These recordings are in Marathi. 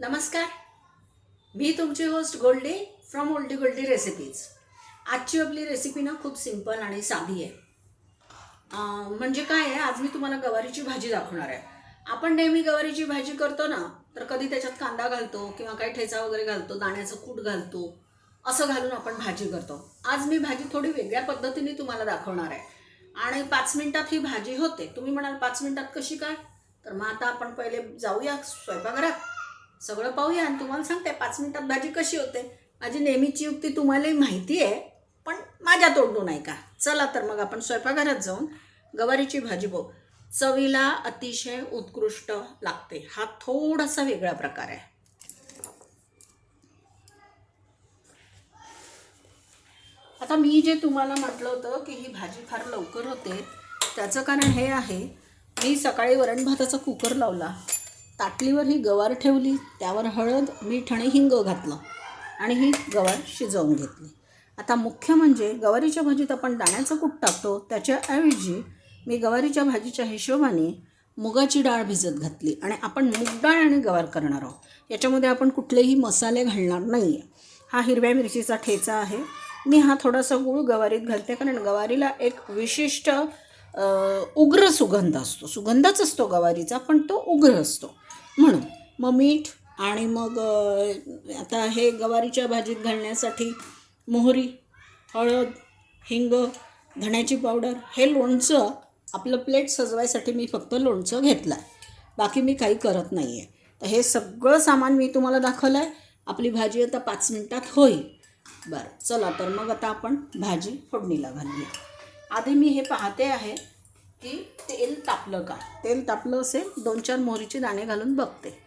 नमस्कार. मी तुमची host Goldie from Oldie Goldie recipes आजची आपली रेसिपी ना खूप सिंपल आणि साधी आहे. म्हणजे काय आहे आज मी तुम्हाला गवारीची भाजी दाखवणार आहे. आपण नेहमी गवारीची भाजी करतो ना तर कधी त्याच्यात कांदा घालतो किंवा काही ठेचा वगैरे घालतो दाण्याचं कूट घालतो असं घालून आपण भाजी करतो. आज मी भाजी थोडी वेगळ्या पद्धतीने तुम्हाला दाखवणार आहे. आणि पाच मिनिटात ही भाजी होते. तुम्ही म्हणाल पाच मिनिटात कशी काय? तर मग आता आपण पहिले जाऊया स्वयंपाकघरात. सगळं पाहूया आणि तुम्हाला सांगते पाच मिनिटात भाजी कशी होते. माझी नेहमीची युक्ती तुम्हालाही माहिती आहे पण माझ्या तोंडून आहे का? चला तर मग आपण स्वयंपाकघरात जाऊन गवारीची भाजी बघू चवीला अतिशय उत्कृष्ट लागते. हा थोडासा वेगळा प्रकार आहे. आता मी जे तुम्हाला म्हटलं होतं की ही भाजी फार लवकर होते त्याचं कारण हे आहे मी सकाळी वरण भाताचा कुकर लावला. ताटलीवर ही गवार ठेवली त्यावर हळद मीठ आणि हिंग घातलं आणि ही गवार शिजवून घेतली. आता मुख्य म्हणजे गवारीच्या भाजीत आपण दाण्याचं कूट टाकतो त्याच्याऐवजी मी गवारीच्या भाजीच्या हिशोबाने मुगाची डाळ भिजत घातली आणि आपण मूग डाळ आणि गवार करणार आहोत. याच्यामध्ये आपण कुठलेही मसाले घालणार नाही आहे हा हिरव्या मिरचीचा ठेचा आहे. मी हा थोडासा गूळ गवारीत घालते कारण गवारीला एक विशिष्ट उग्र सुगंध असतो. सुगंधच असतो गवारीचा पण तो उग्र असतो. म्हणून. मग मीठ आणि मग आता हे गवारीच्या भाजीत घालण्यासाठी मोहरी हळद हिंग धण्याची पावडर हे लोणचं आपलं प्लेट सजवायसाठी मी फक्त लोणचं घेतलं आहे बाकी मी काही करत नाही आहे तर हे सगळं सामान मी तुम्हाला दाखवलं आहे आपली भाजी आता पाच मिनटात होईल. बरं चला तर मग आता आपण भाजी फोडणीला घालूया. आधी मी हे पाहते आहे. की तेल तापलं का? तेल तापलं असेल दोन चार मोहरीचे दाणे घालून बघते.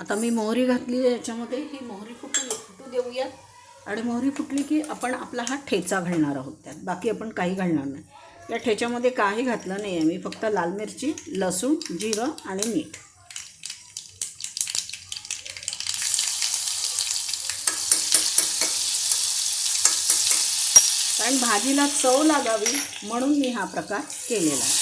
आता मी मोहरी घातली आहे याच्यामध्ये. ही मोहरी कुठे फुटू देऊयात? आणि मोहरी फुटली की आपण आपला हा ठेचा घालणार आहोत त्यात. बाकी आपण काही घालणार नाही. या ठेच्यामध्ये काही घातलं नाही आहे. मी फक्त लाल मिरची लसूण जिरं आणि मीठ. कारण भाजीला चव लागावी म्हणून मी हा प्रकार केलेला आहे.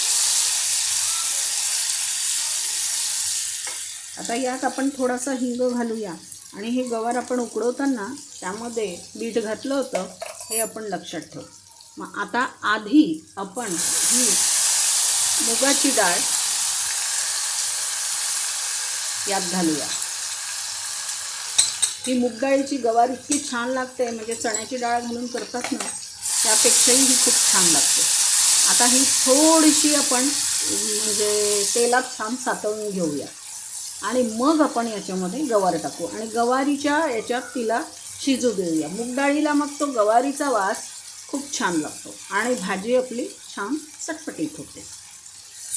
आता यात आपण थोडासा हिंग घालूया. आणि हे गवार आपण उकडवताना त्यामध्ये मीठ घातलं होतं हे आपण लक्षात ठेवू. मग आता आधी आपण ही मुगाची डाळ यात घालूया. ही मुग डाळीची गवार इतकी छान लागते म्हणजे चण्याची डाळ घालून करतात ना त्यापेक्षाही ही खूप छान लागते. आता ही थोडीशी आपण म्हणजे तेलात छान सातळून घेऊया. आणि मग आपण याच्यामध्ये गवार टाकू. आणि गवारीच्या याच्यात तिला शिजू देऊया. मूग डाळीला मग तो गवारीचा वास खूप छान लागतो. आणि भाजी आपली छान चटपटीत होते.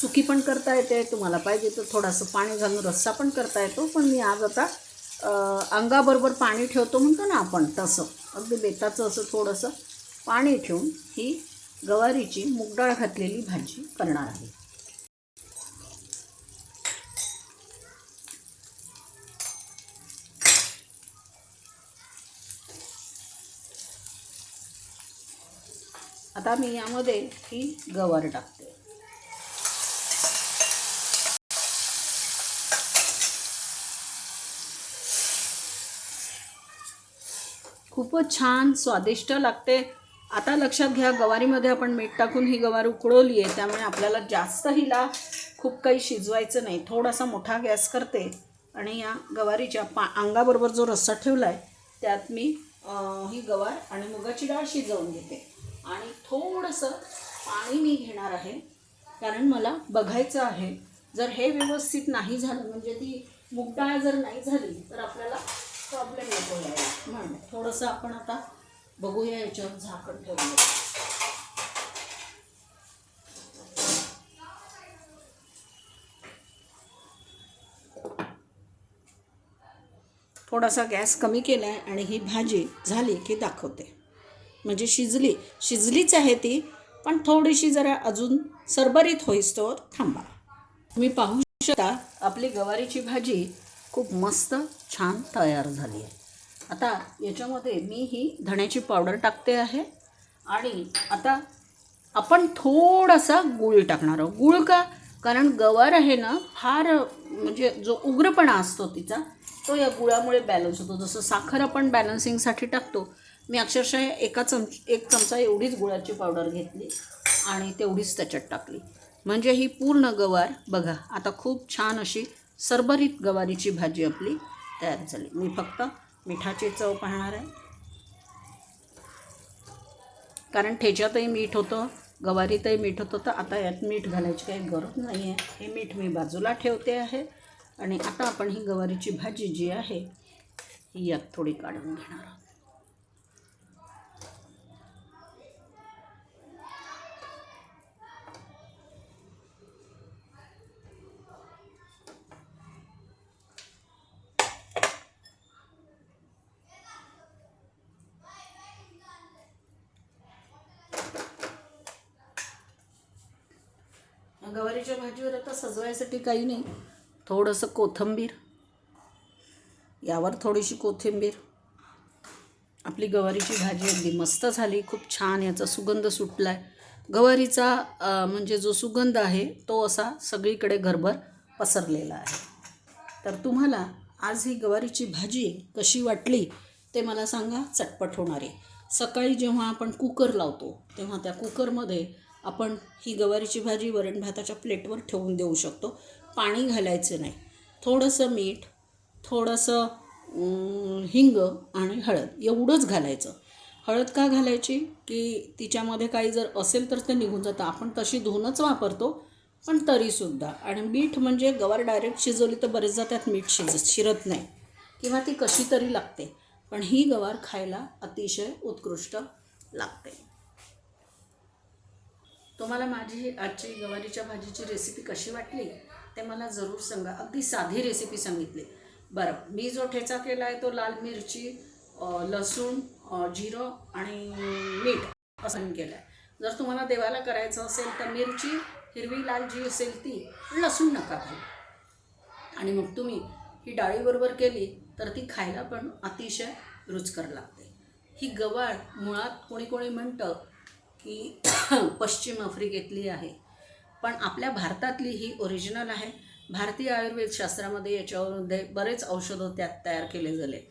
सुकी पण करता येते तुम्हाला पाहिजे तर थोडंसं पाणी घालून रस्सा पण करता येतो. पण मी आज आता अंगाबरोबर पाणी ठेवतो म्हणतो ना आपण तसं. अगदी बेताचं असं थोडंसं पाणी ठेवून ही गवारीची मुगडाळ घातलेली भाजी करणार आहे. आता मी यामध्ये ही गवार टाकते. खूपच छान स्वादिष्ट लागते. आता लक्षात घ्या गवारीमध्ये आपण मीठ टाकून ही गवार उकळवली आहे त्यामुळे आपल्याला जास्त हिला खूप काही शिजवायचं नाही. थोडासा मोठा गॅस करते आणि या गवारीच्या पा अंगाबरोबर जो रस्सा ठेवला आहे त्यात मी ही गवार आणि मुगाची डाळ शिजवून घेते. आणि थोडंसं पाणी मी घेणार आहे. कारण मला बघायचं आहे जर हे व्यवस्थित नाही झालं म्हणजे ती मुगडाळ जर नाही झाली तर आपल्याला प्रॉब्लेम नको यायला. म्हणून थोडंसं आपण आता बघूया याच्यावर झाकण ठेवूया थोडासा गॅस कमी केला आहे आणि ही भाजी झाली की दाखवते. म्हणजे शिजली. शिजलीच आहे ती पण थोडीशी जरा अजून सरबरीत होईस्तोवर थांबा. तुम्ही पाहू शकता आपली गवारीची भाजी खूप मस्त छान तयार झाली आहे. आता याच्यामध्ये मी ही धण्याची पावडर टाकते आहे आणि आता आपण थोडासा गूळ टाकणार आहोत. गूळ का? कारण गवार आहे ना फार म्हणजे जो उग्रपणा असतो तिचा तो या गुळामुळे बॅलन्स होतो. जसं साखर आपण बॅलन्सिंगसाठी टाकतो मी अक्षरशः एका चमच एक चमचा एवढीच गुळाची पावडर घेतली आणि तेवढीच त्याच्यात टाकली. म्हणजे ही पूर्ण गवार बघा आता खूप छान अशी सरबरीत गवारीची भाजी आपली तयार झाली. मी फक्त मिठाची चव पाहणार आहे. कारण ठेच्यातही मीठ होतं गवारीतही मीठ होतं तर आता यात मीठ घालायची काही गरज नाही आहे. हे मीठ मी बाजूला ठेवते आहे आणि आता आपण ही गवारीची भाजी जी आहे ही यात थोडी काढून घेणार आहोत. गवारीच्या भाजीवर आता सजवायसाठी काही नाही. थोडंसं कोथिंबीर. यावर थोडीशी कोथिंबीर. आपली गवारीची भाजी अगदी मस्त झाली. खूप छान याचा सुगंध सुटला आहे गवारीचा म्हणजे जो सुगंध आहे तो असा सगळीकडे घरभर पसरलेला आहे. तर तुम्हाला आज ही गवारीची भाजी कशी वाटली ते मला सांगा. चटपट होणारी सकाळी जेव्हा आपण कुकर लावतो तेव्हा त्या कुकरमध्ये आपण ही गवारीची भाजी वरण भाताच्या प्लेटवर ठेवून देऊ शकतो. पाणी घालायचं नाही. थोडंसं मीठ थोडंसं हिंग आणि हळद एवढंच घालायचं. हळद का घालायची? की तिच्यामध्ये काही जर असेल तर ते निघून जातं. आपण तशी धुवूनच वापरतो पण तरीसुद्धा. आणि मीठ म्हणजे गवार डायरेक्ट शिजवली तर बरेचदा त्यात मीठ शिज शिरत नाही. किंवा ती कशी तरी लागते. पण ही गवार खायला अतिशय उत्कृष्ट लागते. तुम्हाला माझी आजची गवारीच्या भाजीची रेसिपी कशी वाटली ते मला जरूर सांगा. अगदी साधी रेसिपी सांगितली. बरं मी जो ठेचा केला आहे तो लाल मिरची लसूण जिरं आणि मीठ असं केलं आहे. जर तुम्हाला देवाला करायचं असेल तर मिरची हिरवी लाल जी असेल ती लसूण नका घालू आणि मग तुम्ही ही डाळीबरोबर केली तर ती खायला पण अतिशय रुचकर लागते. ही गवार मुळात कोणी कोणी म्हणतं की पश्चिम आफ्रिकेतली आहे. पण आपल्या भारतातली ही ओरिजिनल आहे. भारतीय आयुर्वेद शास्त्रामध्ये याच्यामध्ये बरेच औषधं त्यात तयार केले झाले.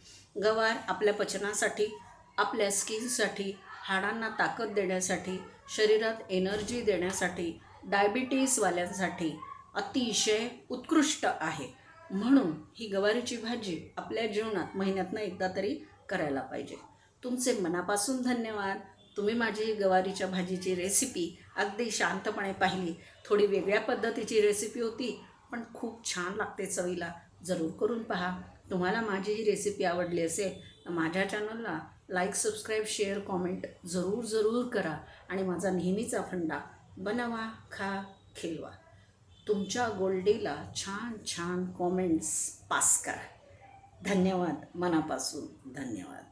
गवार आपल्या पचनासाठी आपल्या स्किनसाठी हाडांना ताकद देण्यासाठी शरीरात एनर्जी देण्यासाठी डायबिटीसवाल्यांसाठी अतिशय उत्कृष्ट आहे. म्हणून ही गवारीची भाजी आपल्या जीवनात महिन्यातनं एकदा तरी करायला पाहिजे. तुमचे मनापासून धन्यवाद. तुम्ही माझी गवारीच्या भाजीची रेसिपी अगदी शांतपणे पाहिली. थोडी वेगळ्या पद्धतीची रेसिपी होती पण खूप छान लागते चवीला. जरूर करून पहा. तुम्हाला माझी ही रेसिपी आवडली असेल तर माझ्या चॅनलला लाईक सबस्क्राईब शेअर कॉमेंट जरूर जरूर करा आणि माझा नेहमीचा फंडा बनवा खा खिलवा तुमच्या गोल्डीला छान छान कॉमेंट्स पास करा. धन्यवाद. मनापासून धन्यवाद.